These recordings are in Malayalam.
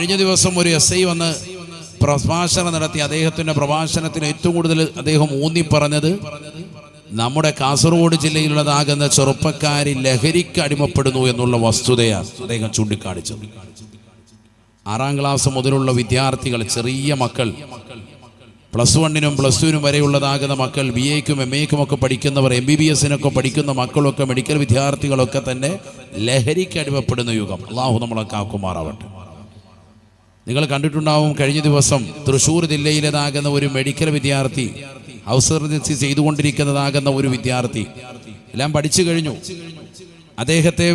കഴിഞ്ഞ ദിവസം ഒരു എസ് ഐ വന്ന് പ്രഭാഷണം നടത്തി. അദ്ദേഹത്തിന്റെ പ്രഭാഷണത്തിന് ഏറ്റവും കൂടുതൽ അദ്ദേഹം ഊന്നി പറഞ്ഞത് നമ്മുടെ കാസർഗോഡ് ജില്ലയിലുള്ളതാകുന്ന ചെറുപ്പക്കാരി ലഹരിക്ക് അടിമപ്പെടുന്നു എന്നുള്ള വസ്തുതയാണ് അദ്ദേഹം ചൂണ്ടിക്കാണിച്ചത്. ആറാം ക്ലാസ് മുതലുള്ള വിദ്യാർത്ഥികൾ ചെറിയ മക്കൾ പ്ലസ് വണ്ണിനും പ്ലസ് ടുവിനും വരെയുള്ളതാകുന്ന മക്കൾ ബി എക്കും എം എക്കും ഒക്കെ പഠിക്കുന്നവർ എം ബി ബി എസിനൊക്കെ പഠിക്കുന്ന മക്കളൊക്കെ മെഡിക്കൽ വിദ്യാർത്ഥികളൊക്കെ തന്നെ ലഹരിക്ക് അടിമപ്പെടുന്ന യുഗം. അള്ളാഹു നമ്മളെ കാക്കുമാറാവട്ടെ. നിങ്ങൾ കണ്ടിട്ടുണ്ടാവും കഴിഞ്ഞ ദിവസം തൃശ്ശൂർ ജില്ലയിലേതാകുന്ന ഒരു മെഡിക്കൽ വിദ്യാർത്ഥി ഹൗസ് സർജൻസി ചെയ്തുകൊണ്ടിരിക്കുന്നതാകുന്ന ഒരു വിദ്യാർത്ഥി എല്ലാം പഠിച്ചു കഴിഞ്ഞു. അദ്ദേഹത്തെ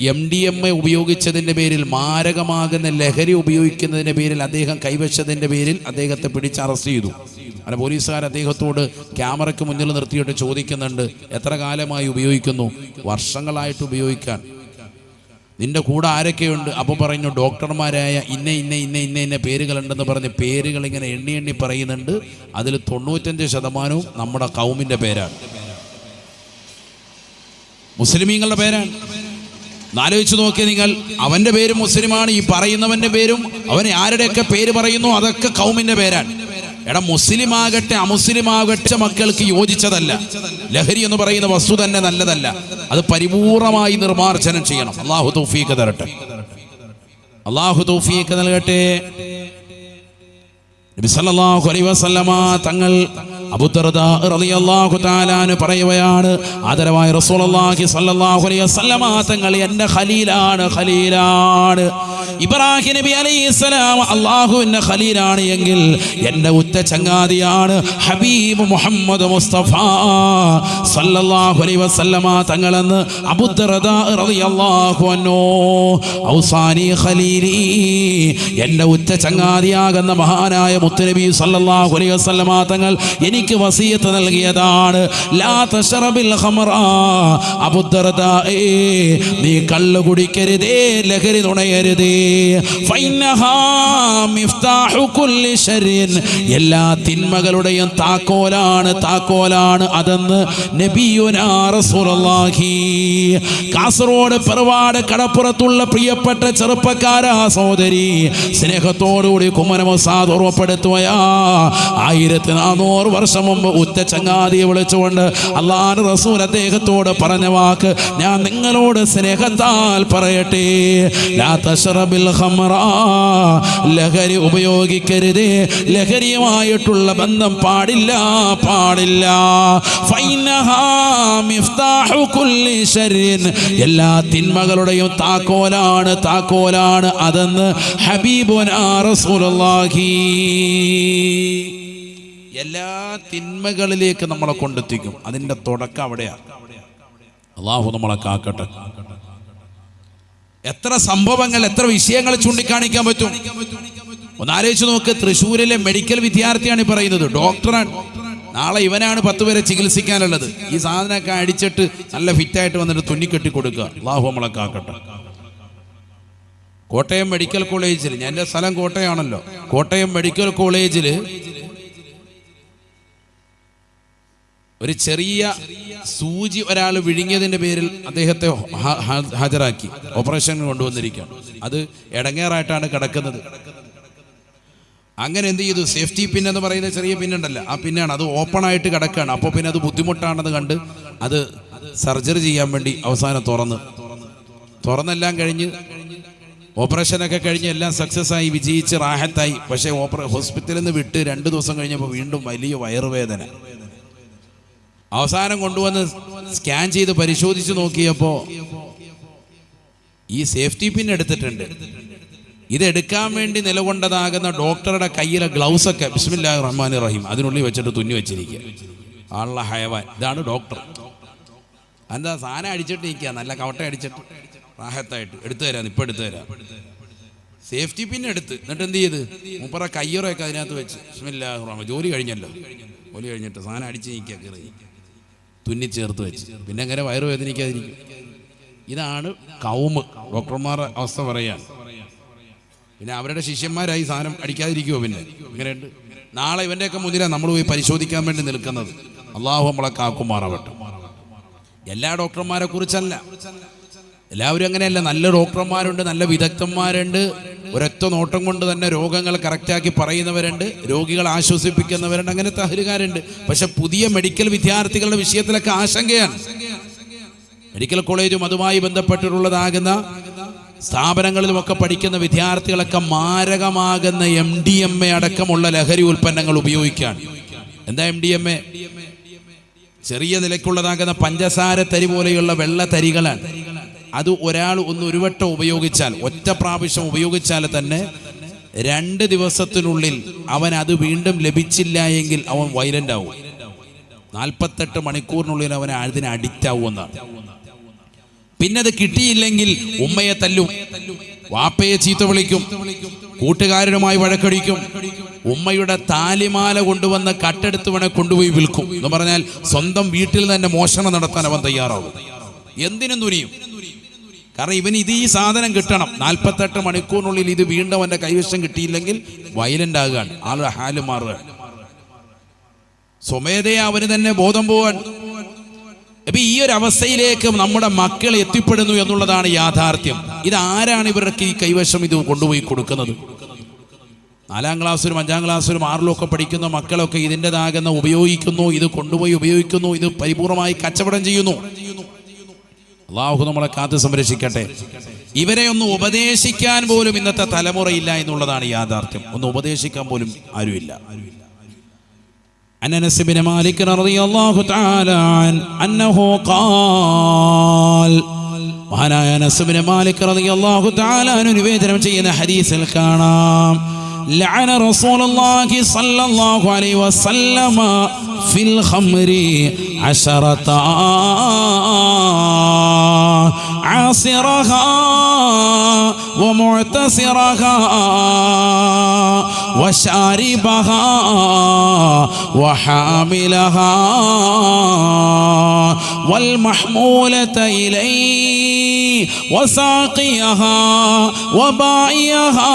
എം ഡി എം എ ഉപയോഗിച്ചതിന്റെ പേരിൽ മാരകമാകുന്ന ലഹരി ഉപയോഗിക്കുന്നതിന്റെ പേരിൽ അദ്ദേഹം കൈവച്ചതിന്റെ പേരിൽ അദ്ദേഹത്തെ പിടിച്ച് അറസ്റ്റ് ചെയ്തു. അങ്ങനെ പോലീസുകാർ അദ്ദേഹത്തോട് ക്യാമറയ്ക്ക് മുന്നിൽ നിർത്തിയിട്ട് ചോദിക്കുന്നുണ്ട് എത്ര കാലമായി ഉപയോഗിക്കുന്നു? വർഷങ്ങളായിട്ട് ഉപയോഗിക്കാൻ. നിന്റെ കൂടെ ആരൊക്കെയുണ്ട്? അപ്പോൾ പറഞ്ഞു ഡോക്ടർമാരായ ഇന്ന ഇന്ന ഇന്ന ഇന്ന ഇന്ന പേരുകളുണ്ടെന്ന് പറഞ്ഞ് പേരുകൾ ഇങ്ങനെ എണ്ണി എണ്ണി പറയുന്നുണ്ട്. അതിൽ തൊണ്ണൂറ്റഞ്ച് ശതമാനവും നമ്മുടെ കൗമിന്റെ പേരാണ്. മുസ്ലിമീങ്ങളുടെ പേരാണ്. ആലോചിച്ച് നോക്കിയ നിങ്ങൾ. അവന്റെ പേര് മുസ്ലിമാണ്. ഈ പറയുന്നവന്റെ പേരും അവൻ ആരുടെയൊക്കെ പേര് പറയുന്നു? അതൊക്കെ കൗമിന്റെ പേരാണ്. എടാ മുസ്ലിം ആകട്ടെ അമുസ്ലിം ആകട്ടെ മക്കൾക്ക് യോജിച്ചതല്ല. ലഹരി എന്ന് പറയുന്ന വസ്തു തന്നെ നല്ലതല്ല. അത് പരിപൂർണമായി നിർമാർജനം ചെയ്യണം. അള്ളാഹു തൗഫീഖ് തരട്ടെ. അള്ളാഹു തൗഫീഖ് നൽകട്ടെ. നബി സല്ലല്ലാഹു അലൈഹി വസല്ലമ തങ്ങൾ അബൂദർദ റളിയല്ലാഹു തആലാന് പറയുകയാണ് ആദരവായ റസൂലുള്ളാഹി സ്വല്ലല്ലാഹു അലൈഹി വസല്ലമ തങ്ങൾ എന്റെ ഖലീലാണ് ഖലീലാണ്. ഇബ്രാഹിം നബി അലൈഹിസ്സലാം അള്ളാഹുവിന്റെ ഖലീലാണ് എങ്കിൽ എന്റെ ഉറ്റ ചങ്ങാതിയാണ് ഹബീബ് മുഹമ്മദ് മുസ്തഫ. സല്ലല്ലാഹു അലൈഹി വസല്ലമ തങ്ങളെന്ന് അബൂദർദ റളിയല്ലാഹു അൻഹു. ഔസാനി ഖലീലി എന്റെ ഉറ്റ ചങ്ങാതിയാകുന്ന മഹാനായ മുത്തുനബി സല്ലല്ലാഹു അലൈഹി വസല്ലമ തങ്ങൾ എനിക്ക് വസിയത്ത് നൽകിയതാണ്. ലാ തശറബിൽ ഖമറ. അബൂദർദാ നീ കള്ളു കുടിക്കരുതേ ലഹരി നുണയരുതേ. എല്ലാ തിന്മകളുടെയും താക്കോലാണ് താക്കോലാണ് അതെന്ന് കാസർഗോഡ് പെറുവാട് കടപ്പുറത്തുള്ള പ്രിയപ്പെട്ട ചെറുപ്പക്കാരാ സഹോദരി. സ്നേഹത്തോടുകൂടി കുമരമസാദ് ഓർമ്മപ്പെടുത്തുകയാ. ആയിരത്തി നാനൂറ് വർഷം മുമ്പ് ഉറ്റ ചങ്ങാതിയെ വിളിച്ചുകൊണ്ട് അള്ളാൻ റസൂൽ അദ്ദേഹത്തോട് പറഞ്ഞ വാക്ക് ഞാൻ നിങ്ങളോട് സ്നേഹത്താൽ പറയട്ടെ. ലഹരി ഉപയോഗിക്കരുത് ലഹരിയുമായിട്ടുള്ള ബന്ധം പാടില്ല പാടില്ല. എല്ലാ തിന്മകളുടെയും താക്കോലാണ് താക്കോലാണ് അതെന്ന് ഹബീബുനാ റസൂലുള്ളാഹി. എല്ലാ തിന്മകളിലേക്ക് നമ്മളെ കൊണ്ടെത്തിക്കും. അതിന്റെ തുടക്കം അവിടെയാണ് അള്ളാഹു നമ്മളെ കാക്കട്ടെ. എത്ര സംഭവങ്ങൾ എത്ര വിഷയങ്ങൾ ചൂണ്ടിക്കാണിക്കാൻ പറ്റും? ഒന്നാലോചിച്ച് നോക്ക് തൃശ്ശൂരിലെ മെഡിക്കൽ വിദ്യാർത്ഥിയാണ് ഈ പറയുന്നത്. ഡോക്ടറാണ്. നാളെ ഇവനാണ് പത്ത് പേരെ ചികിത്സിക്കാനുള്ളത്. ഈ സാധനമൊക്കെ അടിച്ചിട്ട് നല്ല ഫിറ്റായിട്ട് വന്നിട്ട് തുന്നിക്കെട്ടി കൊടുക്കുക. അള്ളാഹു കോട്ടയം മെഡിക്കൽ കോളേജിൽ എന്റെ സ്ഥലം കോട്ടയമാണല്ലോ കോട്ടയം മെഡിക്കൽ കോളേജിൽ ഒരു ചെറിയ സൂചി ഒരാൾ വിഴുങ്ങിയതിന്റെ പേരിൽ അദ്ദേഹത്തെ ഹാജരാക്കി. ഓപ്പറേഷൻ കൊണ്ടുവന്നിരിക്കുകയാണ്. അത് ഇടങ്ങേറായിട്ടാണ് കിടക്കുന്നത്. അങ്ങനെ എന്ത് ചെയ്തു? സേഫ്റ്റി പിൻ എന്ന് പറയുന്ന ചെറിയ പിന്നുണ്ടല്ലോ ആ പിന്നാണ് അത് ഓപ്പൺ ആയിട്ട് കിടക്കുകയാണ്. അപ്പോൾ പിന്നെ അത് ബുദ്ധിമുട്ടാണെന്ന് കണ്ട് അത് സർജറി ചെയ്യാൻ വേണ്ടി അവസാനം തുറന്ന്. തുറന്നെല്ലാം കഴിഞ്ഞ് ഓപ്പറേഷനൊക്കെ കഴിഞ്ഞ് എല്ലാം സക്സസ് ആയി. വിജയിച്ച് റാഹത്തായി. പക്ഷേ ഓപ്പറേ ഹോസ്പിറ്റലിൽ നിന്ന് വിട്ട് രണ്ട് ദിവസം കഴിഞ്ഞപ്പോൾ വീണ്ടും വലിയ വയറുവേദന. അവസാനം കൊണ്ടുവന്ന് സ്കാൻ ചെയ്ത് പരിശോധിച്ച് നോക്കിയപ്പോൾ ഈ സേഫ്റ്റി പിൻ എടുത്തിട്ടുണ്ട്. ഇതെടുക്കാൻ വേണ്ടി നിലകൊണ്ടതാകുന്ന ഡോക്ടറുടെ കയ്യിലെ ഗ്ലൗസ് ഒക്കെ ബിസ്മില്ലാ റഹ്മാൻ റഹീം അതിനുള്ളിൽ വെച്ചിട്ട് തുന്നി വെച്ചിരിക്കുക. ആളുള്ള ഹയവാൻ. ഇതാണ് ഡോക്ടർ. എന്താ സാധനം അടിച്ചിട്ട് നിൽക്കുക. നല്ല കവട്ട അടിച്ചിട്ട്. റാഹത്തായിട്ട്. എടുത്തു തരാം. ഇപ്പം എടുത്തു തരാം. സേഫ്റ്റി പിന്നെ എടുത്ത്. എന്നിട്ട് എന്ത് ചെയ്ത്? മുപ്പറ കയ്യുറയൊക്കെ അതിനകത്ത് വെച്ച്. ബിസ്മില്ലാ റഹ്മാൻ ജോലി കഴിഞ്ഞല്ലോ. ജോലി കഴിഞ്ഞിട്ട് സാധനം അടിച്ച് നീക്കുക കയറി ചേർത്ത് വെച്ച്. പിന്നെ വയറു വയറുവേദനിക്കാതിരിക്കും ഇതാണ് കൗമ്. ഡോക്ടർമാരുടെ അവസ്ഥ പറയാൻ. പിന്നെ അവരുടെ ശിഷ്യന്മാരായി സാധനം അടിക്കാതിരിക്കുമോ പിന്നെ? ഇങ്ങനെയുണ്ട്. നാളെ ഇവന്റെയൊക്കെ മുന്നിലാണ് നമ്മൾ പോയി പരിശോധിക്കാൻ വേണ്ടി നിൽക്കുന്നത്. അള്ളാഹു നമ്മളെ കാക്കുമാറാവട്ടെ. എല്ലാ ഡോക്ടർമാരെ കുറിച്ചല്ല. എല്ലാവരും അങ്ങനെയല്ല നല്ല ഡോക്ടർമാരുണ്ട് നല്ല വിദഗ്ധന്മാരുണ്ട്. ഒരൊറ്റ നോട്ടം കൊണ്ട് തന്നെ രോഗങ്ങൾ കറക്റ്റാക്കി പറയുന്നവരുണ്ട് രോഗികൾ ആശ്വസിപ്പിക്കുന്നവരുണ്ട് അങ്ങനെ തഹരുകാരുണ്ട്. പക്ഷെ പുതിയ മെഡിക്കൽ വിദ്യാർത്ഥികളുടെ വിഷയത്തിലൊക്കെ ആശങ്കയാണ്. മെഡിക്കൽ കോളേജും അതുമായി ബന്ധപ്പെട്ടിട്ടുള്ളതാകുന്ന സ്ഥാപനങ്ങളിലുമൊക്കെ പഠിക്കുന്ന വിദ്യാർത്ഥികളൊക്കെ മാരകമാകുന്ന എം ഡി എം എ അടക്കമുള്ള ലഹരി ഉൽപ്പന്നങ്ങൾ ഉപയോഗിക്കുകയാണ് എന്താ എം ഡി എം എ ചെറിയ നിലയ്ക്കുള്ളതാകുന്ന പഞ്ചസാര തരി പോലെയുള്ള വെള്ള തരികളാണ്. അത് ഒരാൾ ഒന്ന് ഒരു വട്ടം ഉപയോഗിച്ചാൽ ഒറ്റ പ്രാവശ്യം ഉപയോഗിച്ചാൽ തന്നെ രണ്ട് ദിവസത്തിനുള്ളിൽ അവൻ അത് വീണ്ടും ലഭിച്ചില്ല എങ്കിൽ അവൻ വൈലന്റ് ആവും. നാൽപ്പത്തെട്ട് മണിക്കൂറിനുള്ളിൽ അവൻ അതിന് അഡിക്റ്റ് ആവുമെന്നാണ് പിന്നെ അത് കിട്ടിയില്ലെങ്കിൽ ഉമ്മയെ തല്ലും വാപ്പയെ ചീത്ത വിളിക്കും കൂട്ടുകാരനുമായി വഴക്കടിക്കും ഉമ്മയുടെ താലിമാല കൊണ്ടുവന്ന കട്ടെടുത്ത് വേണേ കൊണ്ടുപോയി വിൽക്കും എന്ന് പറഞ്ഞാൽ സ്വന്തം വീട്ടിൽ തന്നെ മോഷണം നടത്താൻ അവൻ തയ്യാറാവും. എന്തിനും തുനിയും. കാരണം ഇവന് ഇത് ഈ സാധനം കിട്ടണം. നാൽപ്പത്തെട്ട് മണിക്കൂറിനുള്ളിൽ ഇത് വീണ്ടും അവന്റെ കൈവശം കിട്ടിയില്ലെങ്കിൽ വയലന്റ് ആകുകയാണ് ആളുടെ ഹാൽ മാറുകയാണ് സ്വമേധയാ അവന് തന്നെ ബോധം പോവാൻ. അപ്പൊ ഈ ഒരു അവസ്ഥയിലേക്ക് നമ്മുടെ മക്കൾ എത്തിപ്പെടുന്നു എന്നുള്ളതാണ് യാഥാർത്ഥ്യം. ഇത് ആരാണ് ഇവർക്ക് ഈ കൈവശം ഇത് കൊണ്ടുപോയി കൊടുക്കുന്നത്? നാലാം ക്ലാസ്സിലും അഞ്ചാം ക്ലാസ്സിലും ആറിലും ഒക്കെ പഠിക്കുന്ന മക്കളൊക്കെ ഇതിന്റെതാകുന്ന ഉപയോഗിക്കുന്നു ഇത് കൊണ്ടുപോയി ഉപയോഗിക്കുന്നു ഇത് പരിപൂർണമായി കച്ചവടം ചെയ്യുന്നു. അള്ളാഹു നമ്മളെ കാത്ത് സംരക്ഷിക്കട്ടെ ഇവരെ ഒന്ന് ഉപദേശിക്കാൻ പോലും ഇന്നത്തെ തലമുറയില്ല എന്നുള്ളതാണ് യാഥാർത്ഥ്യം ഒന്ന് ഉപദേശിക്കാൻ പോലും ആരുമില്ല عن انس بن مالك رضي الله تعالى عنه انه قال മഹാനായ അനസ് ബിൻ മാലിക് റളിയല്ലാഹു തആല അൻഹു നിവേദനം ചെയ്യുന്ന ഹദീസിൽ കാണാം لعن رسول الله صلى الله عليه وسلم في الخمر عشرة عاصرها. ومعتصرها وشاربها وحاملها والمحمولة إليه وساقيها وبائيها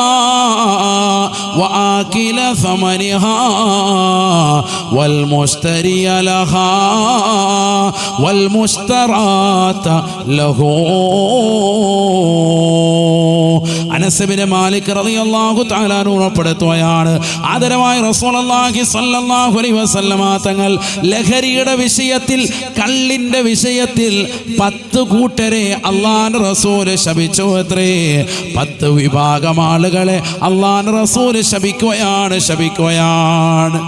وآكل ثمنها والمشتري لها والمشترات له അനസബിന് മാലിക് റളിയല്ലാഹു തആല ഉറപ്പെടുത്തുകയാണ് ആദരവായ റസൂലുള്ളാഹി സ്വല്ലല്ലാഹു അലൈഹി വസല്ലമ തങ്ങൾ ലഹരിയുടെ വിഷയത്തിൽ കള്ളിന്റെ വിഷയത്തിൽ പത്ത് കൂട്ടരെ അള്ളാൻ റസൂൽ ശപിച്ചു അത്രേ. പത്ത് വിഭാഗം ആളുകളെ അള്ളാൻ റസൂൽ ശപിക്കുകയാണ് ശപിക്കുകയാണ്.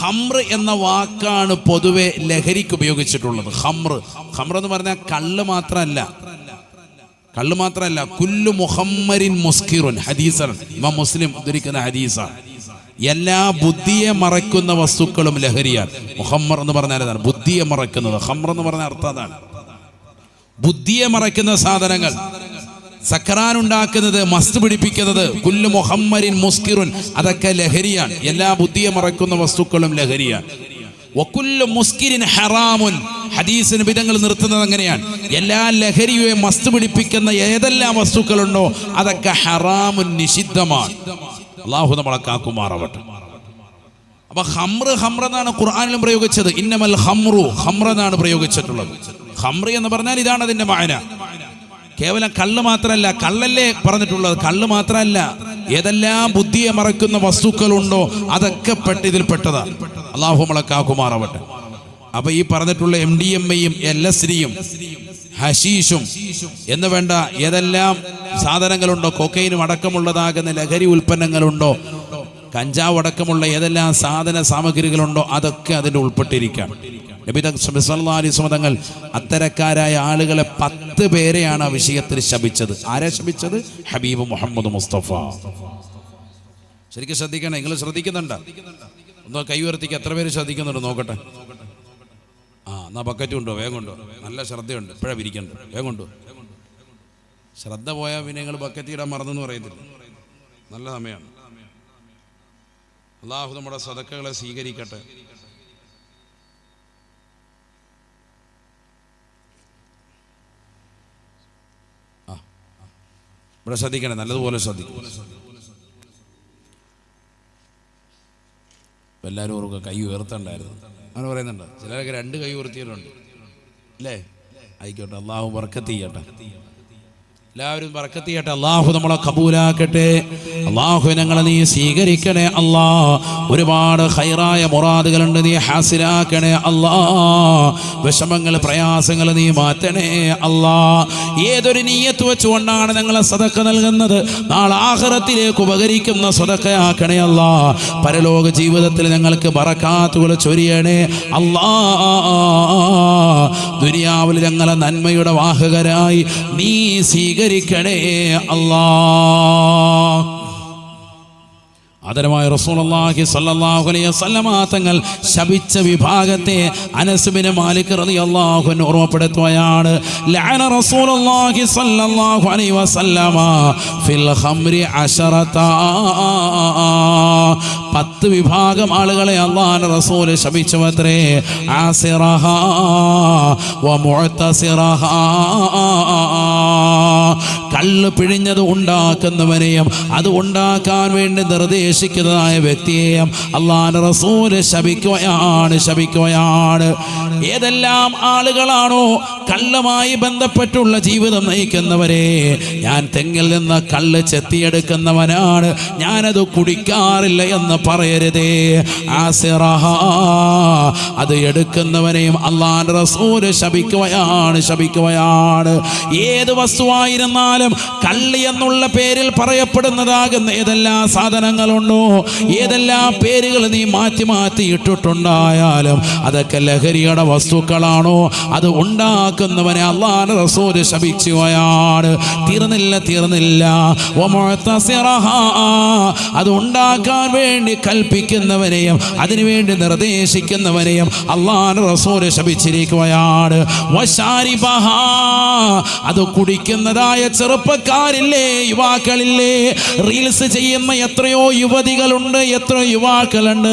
ഹമ്ര എന്ന വാക്കാണ് പൊതുവെ ലഹരിക്ക് ഉപയോഗിച്ചിട്ടുള്ളത്. ഹമ്ര ഹമ്ര എന്ന് പറഞ്ഞാൽ കള്ള് മാത്രമല്ല. കള്ള് മാത്രമല്ല കുല്ലു മുഹമ്മരിൻ മുസ്കിറുൻ ഹദീസാണ്. ഇമാം മുസ്ലിം ഉദ്ധരിക്കുന്ന ഹദീസാണ്. എല്ലാ ബുദ്ധിയെ മറക്കുന്ന വസ്തുക്കളും ലഹരിയാണ്. മുഹമ്മർ എന്ന് പറഞ്ഞാൽ അതാണ്. ബുദ്ധിയെ മറക്കുന്നത് ഹമ്ര എന്ന് പറഞ്ഞ അർത്ഥം അതാണ്. ബുദ്ധിയെ മറക്കുന്ന സാധനങ്ങൾ. സക്കറാൻ ഉണ്ടാക്കുന്നത് മസ്ത് പിടിപ്പിക്കുന്നത് കുല്ലു മുഹമ്മരിൻ മുസ്കിറുൻ അതൊക്കെ ലഹരിയാണ്. എല്ലാ ബുദ്ധിയെ മറക്കുന്ന വസ്തുക്കളും ലഹരിയാണ്. വക്കുല്ലു മുസ്കിരിൻ ഹറാമുൻ ഹദീസിന് വിധങ്ങൾ നിർത്തുന്നത് അങ്ങനെയാണ്. എല്ലാ ലഹരിയെ മസ്ത് പിടിപ്പിക്കുന്ന ഏതെല്ലാം വസ്തുക്കളുണ്ടോ അതൊക്കെ ഹറാമുൻ നിഷിദ്ധമാണ്. അള്ളാഹു നമ്മളെ കാക്കുമാറാവട്ടെ. അപ്പൊ ഹമ്ര ഹംറെന്നാണ് ഖുർആാനിലും പ്രയോഗിച്ചത്. ഇന്നമൽ ഹമ്രു ഹംറെന്നാണ് പ്രയോഗിച്ചിട്ടുള്ളത്. ഹമ്ര എന്ന് പറഞ്ഞാൽ ഇതാണ് അതിന്റെ മായന കേവലം കള്ള് മാത്രമല്ല കള്ളല്ലേ പറഞ്ഞിട്ടുള്ളത്? കള്ള് മാത്രമല്ല ഏതെല്ലാം ബുദ്ധിയെ മറക്കുന്ന വസ്തുക്കളുണ്ടോ അതൊക്കെ പെട്ട് ഇതിൽ പെട്ടതാണ് അള്ളാഹു നമ്മളെ കാക്കുമാറാവട്ടെ അപ്പൊ ഈ പറഞ്ഞിട്ടുള്ള എം ഡി എം എയും എൽ എസ് ഡിയും ഹഷീഷും എന്ന് വേണ്ട ഏതെല്ലാം സാധനങ്ങളുണ്ടോ കൊക്കൈനും അടക്കമുള്ളതാകുന്ന ലഹരി ഉൽപ്പന്നങ്ങളുണ്ടോ കഞ്ചാവ് അടക്കമുള്ള ഏതെല്ലാം സാധന സാമഗ്രികളുണ്ടോ അതൊക്കെ അതിൽ ഉൾപ്പെട്ടിരിക്കാം. തങ്ങൾ അത്തരക്കാരായ ആളുകളെ പത്ത് പേരെയാണ് ആ വിഷയത്തിൽ ശപിച്ചത്. ആരെ ശപിച്ചത്? ഹബീബ് മുഹമ്മദ് മുസ്തഫ. ശരിക്കും ശ്രദ്ധിക്കണം നിങ്ങൾ ശ്രദ്ധിക്കുന്നുണ്ട്. ഒന്ന് കൈ ഉയർത്തിക്ക് എത്ര പേര് ശ്രദ്ധിക്കുന്നുണ്ട് നോക്കട്ടെ. ആ എന്നാ ബക്കറ്റ് കൊണ്ടോ വേഗം കൊണ്ടോ നല്ല ശ്രദ്ധയുണ്ട് ഇപ്പോഴാ വിരിക്കണ്ട വേഗം കൊണ്ടോ ശ്രദ്ധ പോയാൽ പിന്നെ നിങ്ങൾ ബക്കറ്റ് ഇടാൻ മറന്നെന്ന് പറയത്തില്ല. നല്ല സമയമാണ് അള്ളാഹു നമ്മുടെ സദക്കകളെ സ്വീകരിക്കട്ടെ. ഇവിടെ ശ്രദ്ധിക്കണേ നല്ലതുപോലെ ശ്രദ്ധിക്കും. എല്ലാവരും ഓർക്ക് കൈ ഉയർത്തണ്ടായിരുന്നു. അങ്ങനെ പറയുന്നുണ്ട്. ചിലരൊക്കെ രണ്ട് കൈ ഉയർത്തിയിട്ടുണ്ട്. അല്ലേ? ആയിക്കോട്ടെ അള്ളാഹു വർക്കത്ത് ചെയ്യട്ടെ. എല്ലാവരും വറക്കത്തിയട്ടെ അള്ളാഹു നമ്മളെ കബൂലാക്കട്ടെ. അള്ളാഹു ഞങ്ങളെ നീ സ്വീകരിക്കണേ അല്ലാ. ഒരുപാട് ഹൈറായ മുറാദുകളുണ്ട് നീ ഹാസിലാക്കണേ അല്ലാ. വിഷമങ്ങൾ പ്രയാസങ്ങൾ നീ മാറ്റണേ അല്ലാ. ഏതൊരു നീയത്ത് വെച്ചുകൊണ്ടാണ് ഞങ്ങളെ സതക്ക നൽകുന്നത്? നാളെ ആഹ്റത്തിലേക്ക് ഉപകരിക്കുന്ന സതക്കയാക്കണേ അല്ലാ. പരലോക ജീവിതത്തിൽ ഞങ്ങൾക്ക് ബറക്കാത്തുകൾ ചൊരിയണേ അല്ലാ. ദുനിയാവിൽ ഞങ്ങളെ നന്മയുടെ വാഹകരായി നീ സ്വീകരിക്കണേ അല്ലാ ആദരമായ റസൂലുള്ളാഹി സ്വല്ലല്ലാഹു അലൈഹി വസല്ലമ തങ്ങൾ ശപിച്ച വിഭാഗത്തെ അനസുബിന് മാലിക് റതി അൻഹു ഓർമ്മപ്പെടുത്തുകയാണ്. ലഅന റസൂലുള്ളാഹി അലൈഹി വസല്ലമ ഫിൽ ഖംരി അശറത. പത്ത് വിഭാഗം ആളുകളെ അള്ളാഹുവിന്റെ റസൂൽ ശപിച്ചുവത്രേ. ആസിറഹ കള്ള് പിഴിഞ്ഞത് ഉണ്ടാക്കുന്നവനെയും അത് ഉണ്ടാക്കാൻ വേണ്ടി നിർദ്ദേശിക്കുന്നതായ വ്യക്തിയെയും അള്ളാഹ് റസൂൽ ശപിക്കുകയാണ് ശപിക്കുകയാണ്. ഏതെല്ലാം ആളുകളാണോ കള്ളുമായി ബന്ധപ്പെട്ടുള്ള ജീവിതം നയിക്കുന്നവരെ ഞാൻ തെങ്ങിൽ നിന്ന് കല്ല് ചെത്തിയെടുക്കുന്നവനാണ് ഞാനത് കുടിക്കാറില്ല എന്ന് പറയരുതേ. ആസിറഹ അത് എടുക്കുന്നവനെയും അള്ളാഹ് റസൂൽ ശപിക്കുകയാണ് ശപിക്കുകയാണ്. ഏത് വസ്തുവായിരുന്നാലും കള്ളി എന്നുള്ള പേരിൽ പറയപ്പെടുന്നതാകുന്ന ഏതെല്ലാം സാധനങ്ങളുണ്ടോ? ഏതെല്ലാം പേരുകൾ നീ മാറ്റി മാറ്റി ഇട്ടിട്ടുണ്ടായാലും അതൊക്കെ ലഹരിയുടെ വസ്തുക്കളാണോ? അത് ഉണ്ടാക്കുന്നവനെ അള്ളാഹ് റസൂൽ ശപിക്കുകയാണ് തീർന്നില്ല തീർന്നില്ല. അത് ഉണ്ടാക്കാൻ വേണ്ടി കൽപ്പിക്കുന്നവനെയും അതിനുവേണ്ടി നിർദ്ദേശിക്കുന്നവനെയും അള്ളാഹ് റസൂൽ ശപിച്ചിരിക്കുകയാണ്. അത് കുടിക്കുന്നതായ ചെറുപ്പക്കാരില്ലേ യുവാക്കളില്ലേ? റീൽസ് ചെയ്യുന്ന എത്രയോ യുവതികളുണ്ട് എത്ര യുവാക്കളുണ്ട്.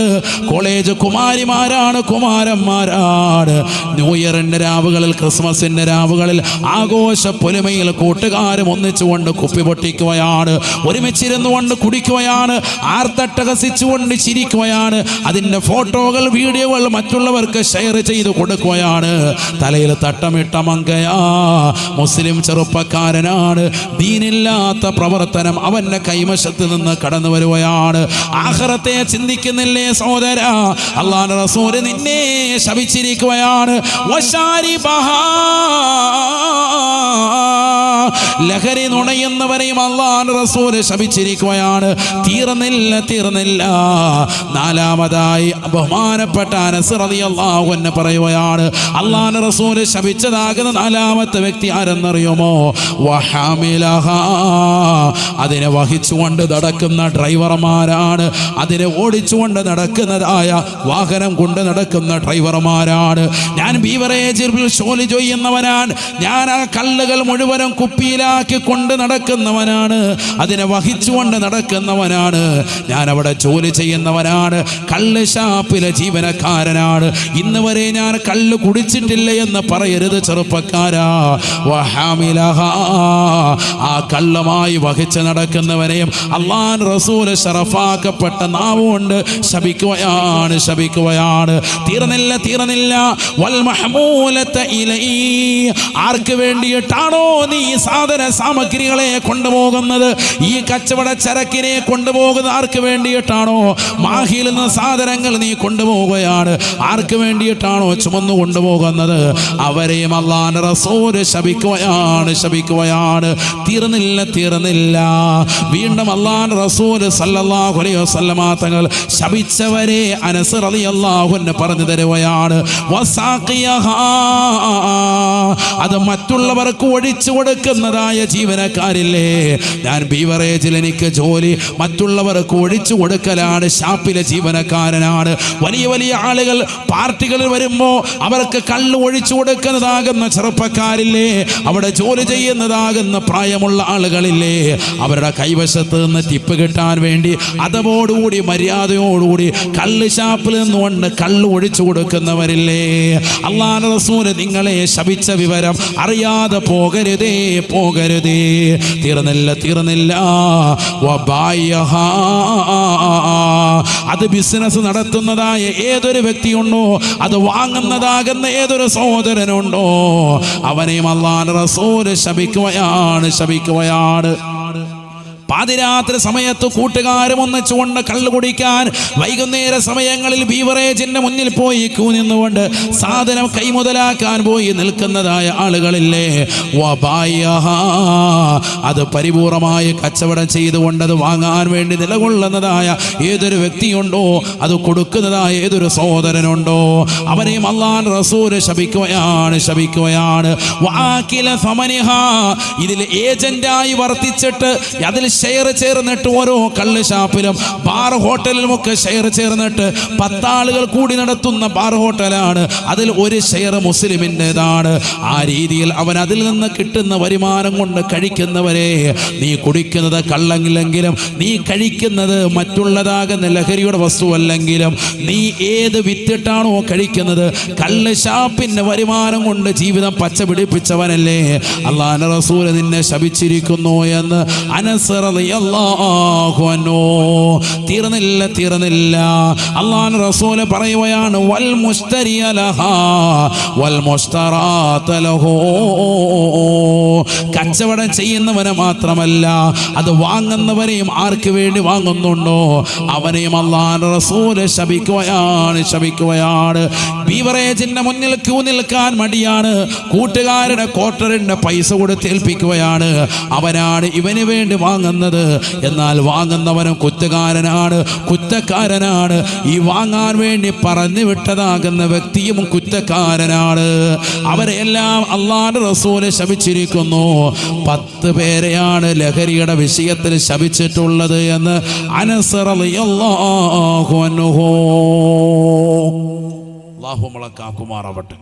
കോളേജ് കുമാരിമാരാണ് കുമാരന്മാരാണ്. ന്യൂ ഇയറിന്റെ രാവുകളിൽ ക്രിസ്മസിന്റെ രാവുകളിൽ ആഘോഷ പൊലിമയിൽ കൂട്ടുകാരും ഒന്നിച്ചുകൊണ്ട് കുപ്പി പൊട്ടിക്കുകയാണ് ഒരുമിച്ചിരുന്നു കൊണ്ട് കുടിക്കുകയാണ് ആർത്തട്ടഹസിച്ചുകൊണ്ട് ചിരിക്കുകയാണ് അതിന്റെ ഫോട്ടോകൾ വീഡിയോകൾ മറ്റുള്ളവർക്ക് ഷെയർ ചെയ്ത് കൊടുക്കുകയാണ്. തലയിൽ തട്ടമിട്ട മങ്കയാ മുസ്ലിം ചെറുപ്പക്കാരനാണ്. ദീനില്ലാത്ത പ്രവർത്തനം അവന്റെ കൈവശത്ത് നിന്ന് കടന്നു വരുകയാണ്. ആഹ്റത്തെ ചിന്തിക്കുന്നില്ലേ സഹോദര? അള്ളാഹു റസൂര് നിന്നെ ശപിച്ചിരിക്കുകയാണ്. വശാരിബഹാ. ലഹരി നുണയുന്നവരെയും അള്ളാഹ് റസൂൽ ശപിച്ചിരിക്കുകയാണ്. തീർന്നില്ല തീർന്നില്ല. നാലാമതായി ബഹുമാനപ്പെട്ട അനസ് റതി അള്ളാഹു എന്നെ പറയുകയാണ് അള്ളാഹ് റസൂൽ ശപിച്ചതാകുന്ന നാലാമത്തെ വ്യക്തി ആരെന്നറിയുമോ? അതിനെ വഹിച്ചുകൊണ്ട് നടക്കുന്ന ഡ്രൈവർമാരാണ്. അതിനെ ഓടിച്ചുകൊണ്ട് നടക്കുന്നതായ വാഹനം കൊണ്ട് നടക്കുന്ന ഡ്രൈവർമാരാണ്. ഞാൻ ബീവറേജിൽ ജോലി ചെയ്യുന്നവനാണ്. ഞാൻ ആ കല്ലുകൾ മുഴുവനും കുപ്പിയിലാക്കി കൊണ്ട് നടക്കുന്നവനാണ്. അതിനെ വഹിച്ചുകൊണ്ട് നടക്കുന്നവനാണ്. ഞാൻ അവിടെ ജോലി ചെയ്യുന്നവനാണ്. കള്ള് ഷാപ്പിലെ ജീവനക്കാരനാണ്. ഇന്ന് വരെ ഞാൻ കള്ള് കുടിച്ചിട്ടില്ല എന്ന് പറയരുത് ചെറുപ്പക്കാരാ. ആ കള്ളുമായി വഹിച്ച് നടക്കുന്നവനെയും അള്ളാൻ റസൂൽ ഷറഫാക്കപ്പെട്ട നാവുകൊണ്ട് ശപിക്കുകയാണ് ശപിക്കുകയാണ്. തീർന്നില്ല തീർന്നില്ല. വൽ ഇലൈ. ആർക്ക് വേണ്ടിയിട്ടാണോ നീ സാധന സാമഗ്രികളെ കൊണ്ടുപോകുന്നത്? ഈ കച്ചവട ചരക്കിനെ കൊണ്ടുപോകുന്ന ആർക്ക് വേണ്ടിയിട്ടാണോ? മാഹിയിൽ നിന്ന് സാധനങ്ങൾ നീ കൊണ്ടുപോവുകയാണ് ആർക്ക് വേണ്ടിയിട്ടാണോ ചുമന്നു കൊണ്ടുപോകുന്നത്? അവരെയും അള്ളാൻ റസോര് ശപിക്കുകയാണ് ശപിക്കുകയാണ്. തീർന്നില്ല തീർന്നില്ല. വീണ്ടും അള്ളാൻ റസൂൽ സല്ലല്ലാഹു അലൈഹി വസല്ലമ തങ്ങൾ ശപിച്ചവരെ അനസ് റളിയല്ലാഹു അൻഹു പറഞ്ഞു തരുകയാണ്. അത് മറ്റുള്ളവർക്ക് ഒഴിച്ചു കൊടുക്കുന്നതായ ജീവനക്കാരില്ലേ? ഞാൻ ബീവറേജിൽ എനിക്ക് ജോലി മറ്റുള്ളവർക്ക് ഒഴിച്ചു കൊടുക്കലാണ് ഷാപ്പിലെ ജീവനക്കാരനാണ്. വലിയ വലിയ ആളുകൾ പാർട്ടികളിൽ വരുമ്പോൾ അവർക്ക് കള്ള് ഒഴിച്ചു കൊടുക്കുന്നതാകുന്ന ചെറുപ്പക്കാരില്ലേ? അവിടെ ജോലി ചെയ്യുന്നതാകുന്ന പ്രായമുള്ള ആളുകളില്ലേ? അവരുടെ കൈവശത്ത് നിന്ന് ടിപ്പ് കിട്ടാൻ വേണ്ടി അതവോടുകൂടി മര്യാദയോടുകൂടി കള്ള് ഷാപ്പിൽ നിന്നുകൊണ്ട് കള്ള് ഒഴിച്ചു കൊടുക്കുന്നവരില്ലേ? അള്ളാഹ് റസൂൽ നിങ്ങളെ ശപിച്ച വിവരം അറിയാതെ പോകരുതേ. പോകരുതേ. തീർന്നില്ല തീർന്നില്ല. അത് ബിസിനസ് നടത്തുന്നതായ ഏതൊരു വ്യക്തിയുണ്ടോ അത് വാങ്ങുന്നതാകുന്ന ഏതൊരു സഹോദരനുണ്ടോ അവനെയും അള്ളാൻ റസൂൽ ശപിക്കുകയാണ് ശപിക്കുകയാണ്. പാതിരാത്രി സമയത്ത് കൂട്ടുകാരും ഒന്നിച്ചുകൊണ്ട് കള്ളു കുടിക്കാൻ വൈകുന്നേര സമയങ്ങളിൽ ബീവറേജിന്റെ മുന്നിൽ പോയി ക്യൂ നിന്നുകൊണ്ട് സാധനം കൈമുതലാക്കാൻ പോയി നിൽക്കുന്നതായ ആളുകളില്ലേ. അത് പരിപൂർണമായി കച്ചവടം ചെയ്തുകൊണ്ട് അത് വാങ്ങാൻ വേണ്ടി നിലകൊള്ളുന്നതായ ഏതൊരു വ്യക്തിയുണ്ടോ അത് കൊടുക്കുന്നതായ ഏതൊരു സഹോദരനുണ്ടോ അവനെയും അള്ളാൻ റസൂര് ശപിക്കുകയാണ് ശപിക്കുകയാണ്. ഇതിൽ ഏജന്റായി വർത്തിച്ചിട്ട് അതിൽ ഷെയർ ചേർന്നിട്ട് ഓരോ കള്ള് ഷാപ്പിലും ബാർ ഹോട്ടലിലുമൊക്കെ ഷെയർ ചേർന്നിട്ട് പത്താളുകൾ കൂടി നടത്തുന്ന ബാർ ഹോട്ടലാണ്. അതിൽ ഒരു ഷെയർ മുസ്ലിമിന്റെതാണ്. ആ രീതിയിൽ അവൻ അതിൽ നിന്ന് കിട്ടുന്ന വരുമാനം കൊണ്ട് കഴിക്കുന്നവരെ നീ കുടിക്കുന്നത് കള്ളങ്ങില്ലെങ്കിലും നീ കഴിക്കുന്നത് മറ്റുള്ളതാകുന്ന ലഹരിയുടെ വസ്തുവല്ലെങ്കിലും നീ ഏത് വിത്തിട്ടാണോ കഴിക്കുന്നത് കള്ള് ഷാപ്പിന്റെ വരുമാനം കൊണ്ട് ജീവിതം പച്ച പിടിപ്പിച്ചവനല്ലേ അള്ളാഹ് റസൂൽ നിന്നെ ശപിച്ചിരിക്കുന്നു എന്ന് അനസ് റളിയല്ലാഹു അൻഹു തീർന്നില്ല തീർന്നില്ല. അള്ളാൻ റസൂൽ പറയുകയാണ് വൽ വൽ കച്ചവടം ചെയ്യുന്നവനെ മാത്രമല്ല അത് വാങ്ങുന്നവരെയും ആർക്ക് വേണ്ടി വാങ്ങുന്നുണ്ടോ? അവനെയും അള്ളാൻ റസൂൽ ശപിക്കുകയാണ് ശപിക്കുകയാണ്. ബീവറേജിന്റെ മുന്നിൽ ക്യൂ നിൽക്കാൻ മടിയാണ് കൂട്ടുകാരുടെ ക്വാർട്ടറിന്റെ പൈസ കൊടുത്ത് ഏൽപ്പിക്കുകയാണ്. അവനാണ് ഇവന് വേണ്ടി വാങ്ങുന്നത്. എന്നാൽ വാങ്ങുന്നവനും കുറ്റക്കാരനാണ് കുറ്റക്കാരനാണ്. ഈ വാങ്ങാൻ വേണ്ടി പറഞ്ഞു വിട്ടതാകുന്ന വ്യക്തിയും കുറ്റക്കാരനാണ്. അവരെല്ലാം അള്ളാന്റെ റസൂൽ ശപിച്ചിരിക്കുന്നു. പത്ത് പേരെയാണ് ലഹരിയുടെ വിഷയത്തിൽ ശപിച്ചിട്ടുള്ളത് എന്ന് അനസറിയാക്കുമാറാവട്ടെ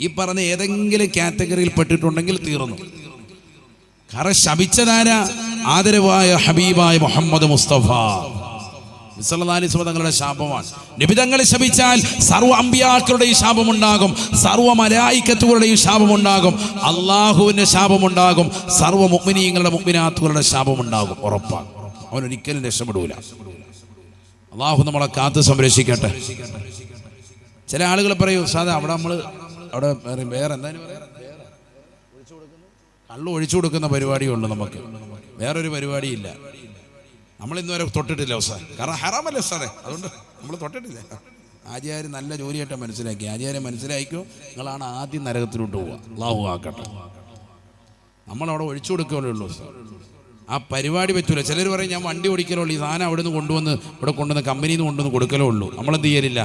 ഈ പറഞ്ഞ ഏതെങ്കിലും കാറ്റഗറിയിൽ പെട്ടിട്ടുണ്ടെങ്കിൽ തീർന്നു. കാരണം ശപിച്ചതാരാ? ആദരവായ ഹബീബായ മുഹമ്മദ് മുസ്തഫ. തങ്ങളുടെ ശാപമാണ്. നിബിതങ്ങളെ ശപിച്ചാൽ സർവ അമ്പിയാക്കളുടെയും ശാപമുണ്ടാകും. സർവ മലായിക്കത്തുകളുടെയും ശാപമുണ്ടാകും. അള്ളാഹുവിന്റെ ശാപമുണ്ടാകും. സർവ മുഗ്മിനീങ്ങളുടെ മുഗ്മിനാത്തുകളുടെ ശാപമുണ്ടാകും. ഉറപ്പാണ്. അവൻ ഒരിക്കലും രക്ഷപ്പെടൂല. അള്ളാഹു നമ്മളെ കാത്ത് സംരക്ഷിക്കട്ടെ. ചില ആളുകൾ പറയൂ സാധാ അവിടെ നമ്മൾ അവിടെ വേറെ എന്തായാലും കള്ളു ഒഴിച്ചു കൊടുക്കുന്ന പരിപാടിയുണ്ട് നമുക്ക്. വേറൊരു പരിപാടിയില്ല. നമ്മൾ ഇന്നുവരെ തൊട്ടിട്ടില്ല അവസാനം കാരണം ഹറാമല്ലേ സാറേ അതുകൊണ്ട് നമ്മൾ തൊട്ടിട്ടില്ല. ആചാര്യ നല്ല ജോലിയായിട്ട് മനസ്സിലാക്കി ആചാര്യ മനസ്സിലാക്കിയോ നിങ്ങളാണ് ആദ്യം നരകത്തിലോട്ട് പോവുക. അള്ളാഹു ആക്കട്ടെ. നമ്മളവിടെ ഒഴിച്ചു കൊടുക്കുകയല്ലേ ഉള്ളൂ സാർ ആ പരിപാടി പറ്റൂല. ചിലർ പറയും ഞാൻ വണ്ടി ഓടിക്കലുള്ളൂ. ഈ സാധനം അവിടെ നിന്ന് കൊണ്ടുവന്ന് ഇവിടെ കൊണ്ടുവന്ന് കമ്പനിയിൽ നിന്ന് കൊണ്ടുവന്ന് കൊടുക്കലേ ഉള്ളൂ. നമ്മളെന്ത് ചെയ്യലില്ല?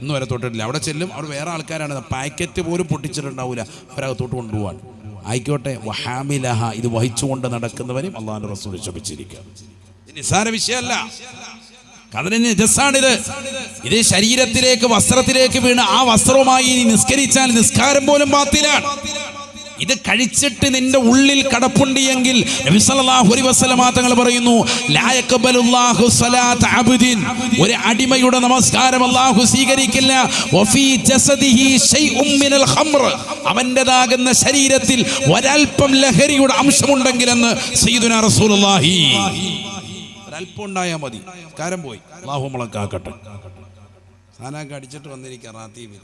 ഒന്നും വരെ തൊട്ടിട്ടില്ല. അവിടെ ചെല്ലും അവിടെ വേറെ ആൾക്കാരാണ്. പാക്കറ്റ് പോലും പൊട്ടിച്ചിട്ടുണ്ടാവില്ല അവരകത്തോട്ട് കൊണ്ടുപോകാൻ ആയിക്കോട്ടെ. വഹാമിലഹ ഇത് വഹിച്ചുകൊണ്ട് നടക്കുന്നവരും അള്ളാഹു റസൂൽ ശപിച്ചിരിക്കുക. നിസ്സാര വിഷയമല്ല. കഥന് രസാണിത് ഇത് ശരീരത്തിലേക്ക് വസ്ത്രത്തിലേക്ക് വീണ് ആ വസ്ത്രവുമായി നിസ്കരിച്ചാൽ നിസ്കാരം പോലും ബാത്തിലാണ്. ഇത് കഴിച്ചിട്ട് നിന്റെ ഉള്ളിൽ കടപ്പുണ്ട് എങ്കിൽ തങ്ങൾ പറയുന്നു ഒരു അടിമയുടെ നമസ്കാരം അള്ളാഹു സ്വീകരിക്കില്ല. അവന്റെതാകുന്ന ശരീരത്തിൽ ഒരൽപ്പം ലഹരിയുടെ അംശമുണ്ടെങ്കിലെന്ന് സയ്യിദുനാ റസൂലുള്ളാഹി. ഒരല്പം ഉണ്ടായാൽ മതി. കാരം പോയി. അള്ളാഹു നമ്മളെ കാക്കട്ടെ. സാനൊക്കെ അടിച്ചിട്ട് വന്നിരിക്കാം റാത്തീബിൽ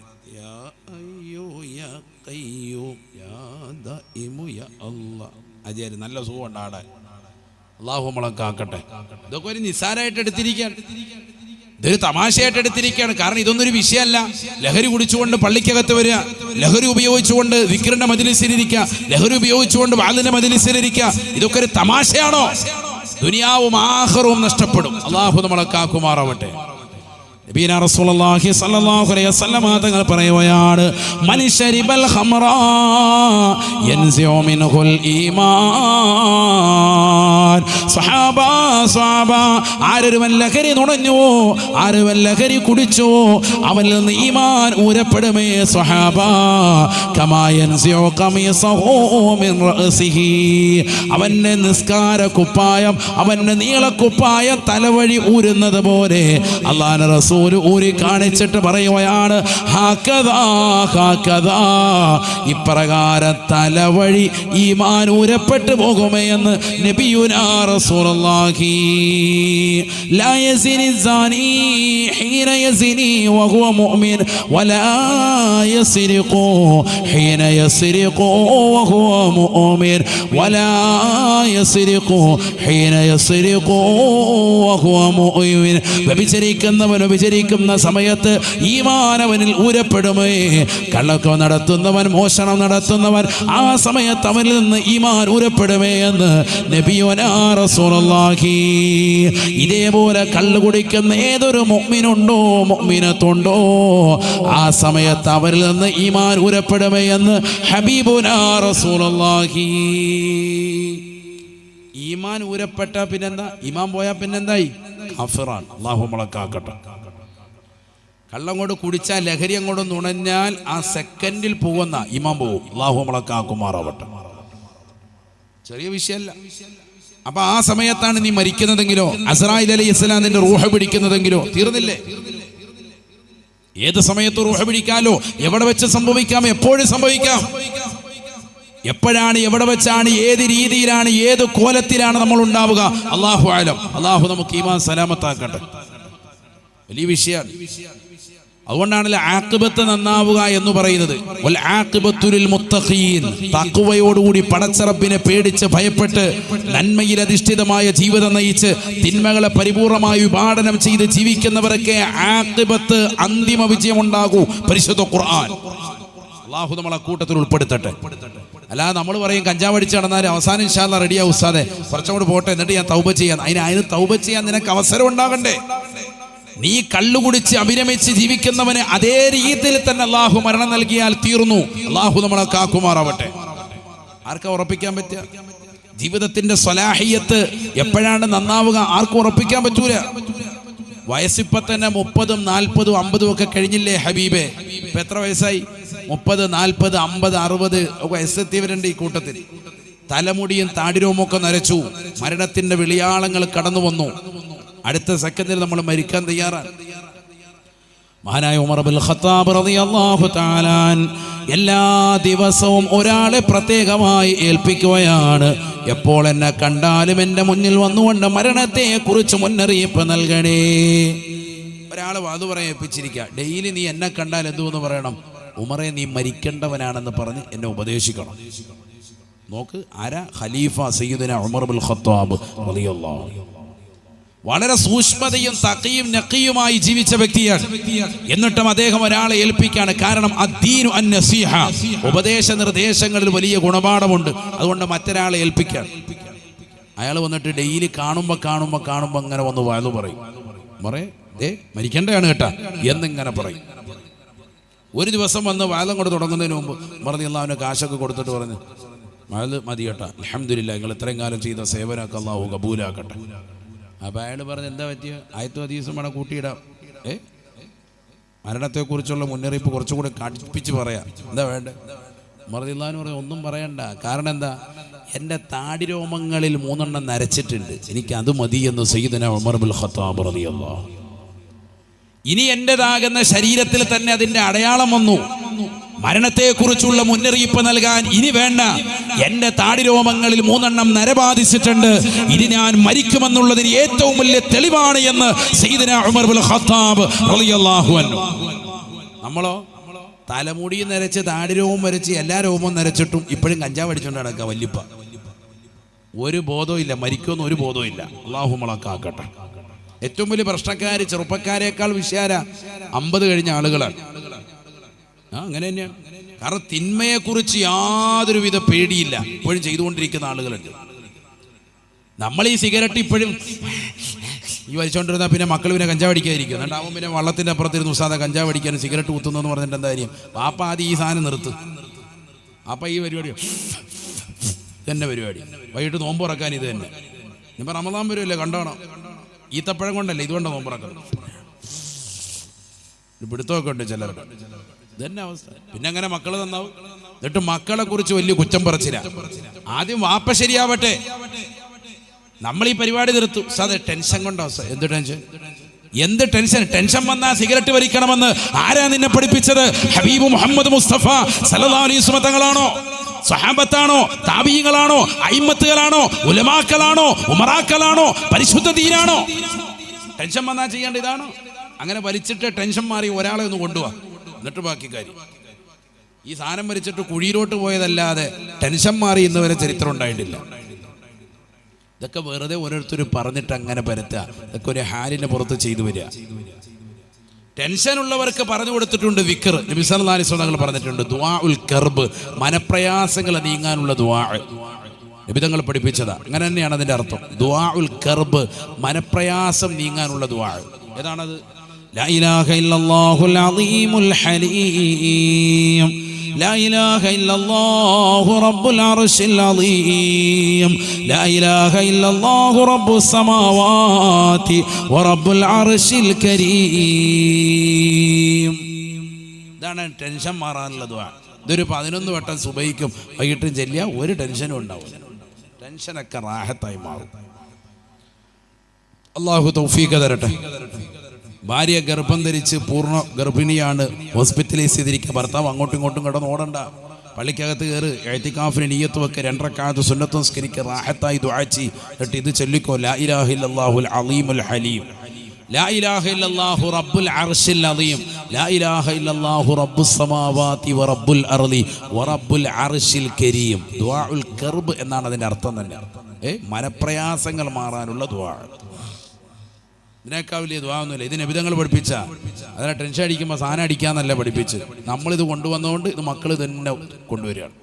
അജയര് നല്ല സുഖം ഉണ്ടാടെ അള്ളാഹു നമ്മളെ കാക്കട്ടെ. ഇതൊക്കെ ഒരു നിസ്സാരമായിട്ട് എടുത്തിരിക്കുകയാണ്. ഇതൊരു തമാശയായിട്ട് എടുത്തിരിക്കുകയാണ്. കാരണം ഇതൊന്നും ഒരു വിഷയമല്ല. ലഹരി കുടിച്ചുകൊണ്ട് പള്ളിക്കകത്ത് വരിക ലഹരി ഉപയോഗിച്ചുകൊണ്ട് വിക്രന്റെ മതിലിസിലിരിക്കുക ലഹരി ഉപയോഗിച്ചുകൊണ്ട് വാലിന്റെ മതിലിസിലിരിക്കുക ഇതൊക്കെ ഒരു തമാശയാണോ? ദുനിയാവും ആഹറവും നഷ്ടപ്പെടും. അള്ളാഹു നമ്മളെ കാക്കുമാറാവട്ടെ. റസൂലുള്ളാഹി അലൈഹി തങ്ങൾ മനുഷ്യരിബൽ ഈമാൻ. ലഹരി അവനിൽ നിന്ന് ഈമാൻ കമാ മിൻ റഅസിഹി. അവന്റെ നിസ്കാര കുപ്പായം അവന്റെ നീളക്കുപ്പായം തലവഴി ഊരുന്നത് പോലെ അള്ളാഹു റസൂൽ റസൂൽ ഊരി കാണിച്ചിട്ട് പറയുകയാണ് ഇപ്രകാരം തലവഴി ഈമാൻ മാനൂരപ്പെട്ടു പോകുമേ എന്ന് നബിയുനാ റസൂലുള്ളാഹി. لا സഞ്ചരിക്കുന്ന സമയത്ത് ഈ മാനവനിൽ ഉരപ്പെടുമേ. കള്ളക്കോ നടത്തുന്നവൻ മോഷണം നടത്തുന്നവൻ ആ സമയത്ത് അവനിൽ നിന്ന് ഈമാൻ ഉരപ്പെടുമേ എന്ന് നബിയോനാഹി ഇതേപോലെ കള്ള് കുടിക്കുന്ന ഏതൊരു മൊമ്മിനുണ്ടോ മൊമ്മിനത്തുണ്ടോ ആ സമയത്ത് അവരിൽ നിന്ന് ഈമാൻ ഉരപ്പെടുമേ എന്ന് ഹബീബുനാ റസൂലി ഈമാൻ ഊരപ്പെട്ട പിന്നെന്താ? ഇമാൻ പോയാ പിന്നെന്തായി? അഫിറാൻ അള്ളാഹു മുളക്കാക്കട്ടെ കള്ളം കൊണ്ട് കുടിച്ചാൽ ലഹരി അങ്ങോട്ട് നുണഞ്ഞാൽ ആ സെക്കൻഡിൽ പോകുന്ന ഇമാം പോവും. അള്ളാഹു മുളക്കാക്കുമാറാവട്ടെ ചെറിയ വിഷയമല്ല. അപ്പൊ ആ സമയത്താണ് നീ മരിക്കുന്നതെങ്കിലോ അസറായി അലി ഇസ്ലാം നിന്റെ റൂഹ പിടിക്കുന്നതെങ്കിലോ? തീർന്നില്ലേ? ഏത് സമയത്ത് റൂഹ പിടിക്കാലോ? എവിടെ വെച്ച് സംഭവിക്കാം? എപ്പോഴും സംഭവിക്കാം. എപ്പോഴാണ് എവിടെ വെച്ചാണ് ഏത് രീതിയിലാണ് ഏത് കോലത്തിലാണ് നമ്മൾ ഉണ്ടാവുക? അള്ളാഹു ആലം അള്ളാഹു നമുക്ക് ഈമാൻ സലാമത്താക്കട്ടെ. വലിയ വിഷയമാണ്. അതുകൊണ്ടാണല്ലോ ആക്കിബത്ത് നന്നാവുക എന്ന് പറയുന്നത്. തക്കുവയോടുകൂടി പടച്ചറപ്പിനെ പേടിച്ച് ഭയപ്പെട്ട് നന്മയിൽ അധിഷ്ഠിതമായ ജീവിതം നയിച്ച് തിന്മകളെ പരിപൂർണമായി വിഭാടനം ചെയ്ത് ജീവിക്കുന്നവരൊക്കെ ആക്കിബത്ത് അന്തിമ വിജയമുണ്ടാകൂ. പരിശുദ്ധ ഖുർആൻ. അള്ളാഹു നമ്മളെ കൂട്ടത്തിൽ ഉൾപ്പെടുത്തട്ടെ. അല്ലാതെ നമ്മൾ പറയും കഞ്ചാവ് അടിച്ച് നടന്നാൽ അവസാനം ഇൻഷാല്ല റെഡിയാ ഉസ്താദെ. കുറച്ചുകൂടെ പോട്ടെ എന്നിട്ട് ഞാൻ തൗബ ചെയ്യാൻ അതിന് അതിന് തൗബ ചെയ്യാൻ നിനക്ക് അവസരം ഉണ്ടാകണ്ടേ? നീ കള്ളുകുടിച്ച് അഭിരമിച്ച് ജീവിക്കുന്നവന് അതേ രീതിയിൽ തന്നെ അള്ളാഹു മരണം നൽകിയാൽ തീർന്നു. അള്ളാഹു നമ്മളെ കാക്കുമാറാവട്ടെ. ആർക്കാ ഉറപ്പിക്കാൻ പറ്റുക? ജീവിതത്തിന്റെ സ്വലാഹിയത്ത് എപ്പോഴാണ് നന്നാവുക? ആർക്കും ഉറപ്പിക്കാൻ പറ്റൂല. വയസ്സിപ്പോ തന്നെ മുപ്പതും നാൽപ്പതും അമ്പതും ഒക്കെ കഴിഞ്ഞില്ലേ ഹബീബെ? ഇപ്പൊ എത്ര വയസ്സായി? മുപ്പത് നാൽപ്പത് അമ്പത് അറുപത് വയസ്സെത്തിയവരുണ്ട് ഈ കൂട്ടത്തിൽ. തലമുടിയും താടിരവും ഒക്കെ നരച്ചു. മരണത്തിന്റെ വിളിയാളങ്ങൾ കടന്നു വന്നു. അടുത്ത സെക്കൻഡിൽ നമ്മൾ മരിക്കാൻ തയ്യാറാണ്. മഹാനായ ഉമർ അബുൽ ഖത്താബ് റളിയല്ലാഹു തആലാൻ എല്ലാ ദിവസവും ഒരാളെ പ്രത്യേകമായി ഏൽപ്പിക്കുകയാണ്. എപ്പോൾ എന്നെ കണ്ടാലും എന്റെ മുന്നിൽ വന്നുകൊണ്ട് മരണത്തെ കുറിച്ച് മുന്നറിയിപ്പ് നൽകണേ. ഒരാൾ വാതു പറയാൻ ഡെയിലി നീ എന്നെ കണ്ടാൽ എന്തുവെന്ന് പറയണം? ഉമറെ നീ മരിക്കേണ്ടവനാണെന്ന് പറഞ്ഞ് എന്നെ ഉപദേശിക്കണം. നോക്ക് ആരാ ഖലീഫ സയ്യിദുന ഉമർ ബുൽ ഖത്താബ് റളിയല്ലാഹു. വളരെ സൂക്ഷ്മതയും തക്കയും നക്കിയുമായി ജീവിച്ച വ്യക്തിയാണ്. എന്നിട്ടും അദ്ദേഹം ഒരാളെ ഏൽപ്പിക്കുകയാണ്. കാരണം അദ്ദീനു അൻ നസീഹ ഉപദേശ നിർദ്ദേശങ്ങളിൽ വലിയ ഗുണപാഠമുണ്ട്. അതുകൊണ്ട് മറ്റൊരാളെ ഏൽപ്പിക്കുകയാണ്. അയാൾ വന്നിട്ട് ഡെയിലി കാണുമ്പോൾ കാണുമ്പോൾ കാണുമ്പോൾ അങ്ങനെ വന്ന് വയലു പറയും. പറയേ മരിക്കേണ്ടതാണ് കേട്ടാ. എന്നിങ്ങനെ പറയും. ഒരു ദിവസം വന്ന് വാദം കൊണ്ട് തുടങ്ങുന്നതിന് മുമ്പ് പറഞ്ഞ അവന് കാശൊക്കെ കൊടുത്തിട്ട് പറഞ്ഞു അത് മതി കേട്ടാ. അലഹമില്ല നിങ്ങൾ ഇത്രയും കാലം ചെയ്ത സേവനമൊക്കെ അള്ളാഹു കബൂലാക്കട്ടെ. അപ്പൊ അയാൾ പറഞ്ഞ് എന്താ പറ്റിയ? ആയത്തോ ദിവസം വേണം കൂട്ടിയിടാം. ഏ? മരണത്തെക്കുറിച്ചുള്ള മുന്നറിയിപ്പ് കുറച്ചുകൂടി കടുപ്പിച്ച് പറയാം. എന്താ വേണ്ടത് മറുതില്ലാന്ന് പറഞ്ഞ ഒന്നും പറയണ്ട. കാരണം എന്താ? എന്റെ താടിരോമങ്ങളിൽ മൂന്നെണ്ണം നരച്ചിട്ടുണ്ട്. എനിക്ക് അത് മതി എന്ന് സയ്യിദന ഉമർ ബുൽ ഖത്താബ് റളിയല്ലാഹ് ഇനി എന്റെതാകുന്ന ശരീരത്തിൽ തന്നെ അതിന്റെ അടയാളം വന്നു. മരണത്തെക്കുറിച്ചുള്ള മുന്നറിയിപ്പ് നൽകാൻ ഇനി വേണ്ട. എന്റെ താടിരോമങ്ങളിൽ മൂന്നെണ്ണം നരബാധിച്ചിട്ടുണ്ട്. ഇനി ഞാൻ മരിക്കുമെന്നുള്ളതിന് ഏറ്റവും വലിയ തെളിവാണ് എന്ന് സയ്യിദന ഉമർ ബുൽ നമ്മളോ? തലമുടിയും നരച്ച് താടിരോമം വരച്ച് എല്ലാ രോമവും നരച്ചിട്ടും ഇപ്പോഴും കഞ്ചാവ് അടിച്ചുകൊണ്ട് നടക്കുക വല്യപ്പ ഒരു ബോധവും ഇല്ല. മരിക്കുമെന്ന് ഒരു ബോധവും ഇല്ല. അള്ളാഹു ഏറ്റവും വലിയ പ്രശ്നക്കാര് ചെറുപ്പക്കാരേക്കാൾ വിശാല അമ്പത് കഴിഞ്ഞ ആളുകളാണ്. ആ അങ്ങനെ തന്നെയാണ് കാരണം തിന്മയെക്കുറിച്ച് യാതൊരുവിധ പേടിയില്ല. ഇപ്പോഴും ചെയ്തുകൊണ്ടിരിക്കുന്ന ആളുകളുണ്ട്. നമ്മൾ ഈ സിഗരറ്റ് ഇപ്പോഴും ഈ വലിച്ചോണ്ടിരുന്ന പിന്നെ മക്കൾ പിന്നെ കഞ്ചാവ് അടിക്കാതിരിക്കും. എന്നിട്ട് അവൻ പിന്നെ വള്ളത്തിന്റെ അപ്പുറത്തിരുന്ന് ഉസാദ കഞ്ചാവ് അടിക്കാൻ സിഗരറ്റ് കുത്തുന്നു എന്ന് പറഞ്ഞിട്ട് എന്താ കാര്യം? പാപ്പ ആദ്യം ഈ സാധനം നിർത്ത്. അപ്പൊ ഈ പരിപാടി തന്നെ പരിപാടി. വൈകിട്ട് നോമ്പ് തുറക്കാൻ ഇത് തന്നെ. ഇപ്പൊ റമദാൻ വരുമല്ലേ? കണ്ടോണം. ഈത്തപ്പഴം കൊണ്ടല്ലേ? ഇതുകൊണ്ടാണ് നോമ്പ് തുറക്കുന്നത്. ഒരു പിടുത്തമൊക്കെ ഉണ്ട് ചിലർക്ക്. ഇത് തന്നെ അവസ്ഥ. പിന്നെ അങ്ങനെ മക്കൾ നന്നാവും? എന്നിട്ട് മക്കളെ കുറിച്ച് വലിയ കുറ്റം പറച്ചില്ല ആദ്യം വാപ്പ ശരിയാവട്ടെ. നമ്മൾ ഈ പരിപാടി നിർത്തു. സാധ ടെൻഷൻ കൊണ്ടോ എന്ത് ടെൻഷൻ? എന്ത് ടെൻഷൻ? ടെൻഷൻ വന്നാൽ സിഗരറ്റ് വലിക്കണമെന്ന് ആരാ നിന്നെ പഠിപ്പിച്ചത്? ഹബീബ് മുഹമ്മദ് മുസ്തഫ സല്ലല്ലാഹു അലൈഹി വസല്ലം സഹാബത്താണോ താബീങ്ങളാണോ അയിമത്തുകളാണോ? ഉലമാക്കളാണോ? ഉമറാക്കളാണോ? പരിശുദ്ധ തീരാണോ ടെൻഷൻ വന്നാൽ ചെയ്യേണ്ട ഇതാണോ? അങ്ങനെ വലിച്ചിട്ട് ടെൻഷൻ മാറി ഒരാളെ ഒന്ന് കൊണ്ടുപോവാ എന്നിട്ട് ബാക്കി കാര്യം. ഈ സാധനം മരിച്ചിട്ട് കുഴിയിലോട്ട് പോയതല്ലാതെ ടെൻഷൻ മാറി ഇന്ന് വരെ ചരിത്രം ഉണ്ടായിട്ടില്ല. ഇതൊക്കെ വെറുതെ ഓരോരുത്തർ പറഞ്ഞിട്ട് അങ്ങനെ പരത്തുക. ഇതൊക്കെ ഒരു ഹാലിന് പുറത്ത് ചെയ്തു വരിക. ടെൻഷൻ ഉള്ളവർക്ക് പറഞ്ഞു കൊടുത്തിട്ടുണ്ട് വിക്കർ നബി സല്ലല്ലാഹു അലൈഹി വസല്ലം പറഞ്ഞിട്ടുണ്ട് ദുവാ ഉൽ കർബ്. മനപ്രയാസങ്ങൾ നീങ്ങാനുള്ള ദുആ. നിബിതങ്ങൾ പഠിപ്പിച്ചതാ. അങ്ങനെ തന്നെയാണ് അതിന്റെ അർത്ഥം. ദുവാ ഉൽ കർബ് മനപ്രയാസം നീങ്ങാനുള്ള ദുആ. ഏതാണത്? ലാ ഇലാഹ ഇല്ലല്ലാഹുൽ അളീമുൽ ഹലീം لا إله إلا الله رب العرش العظيم لا إله إلا الله رب السماوات ورب العرش الكريم ഇതാണ് ടെൻഷൻ മാറാനുള്ള ദ്വാ ഇതൊരു പതിനൊന്ന് വട്ടം സുബൈക്കും വൈകിട്ടും ചെല്ലിയ ഒരു ടെൻഷനും ഉണ്ടാവില്ല ടെൻഷനൊക്കെ റാഹത്തായി മാറും അള്ളാഹു തൗഫീഖ തരട്ടെ ഭാര്യ ഗർഭം ധരിച്ച് പൂർണ ഗർഭിണിയാണ് ഹോസ്പിറ്റലൈസ് ചെയ്തിരിക്കുക ഭർത്താവ് അങ്ങോട്ടും ഇങ്ങോട്ടും കിടന്ന് ഓടണ്ട. പള്ളിക്കകത്ത് കയറ് എഴുത്തിക്കാഫിന് നീയത്ത് വെക്ക്. രണ്ടരക്കാലത്ത് സുന്നത്തും സ്കരിക്കുക റാഹത്തായി ദുആച്ചി എന്നിട്ട് ഇത് ചൊല്ലിക്കോ. ലാ ഇലാഹില്ലാഹുൽ അലീമുൽ ഹലീം. ലാ ഇലാഹ ഇല്ലല്ലാഹു റബ്ബുൽ അർശിൽ അലീം. ലാ ഇലാഹ ഇല്ലല്ലാഹു റബ്ബുസ് സമാവാതി വ റബ്ബുൽ അർളി വ റബ്ബുൽ അർശിൽ കരീം. ദുആഉൽ കർബ് എന്നാണ് അതിന്റെ അർത്ഥം തന്നെ. ഏ? മനപ്രയാസങ്ങൾ മാറാനുള്ള ദുആ. ഇതിനേക്കാൾ വലിയ ദ്വാവൊന്നുമില്ല ഇതിന് നബിതങ്ങൾ പഠിപ്പിച്ച. അതിനെ ടെൻഷൻ അടിക്കുമ്പോൾ സാധനം അടിക്കാന്നല്ല പഠിപ്പിച്ച് നമ്മളിത് കൊണ്ടുവന്നുകൊണ്ട് ഇത് മക്കൾ തന്നെ കൊണ്ടുവരികയാണ്.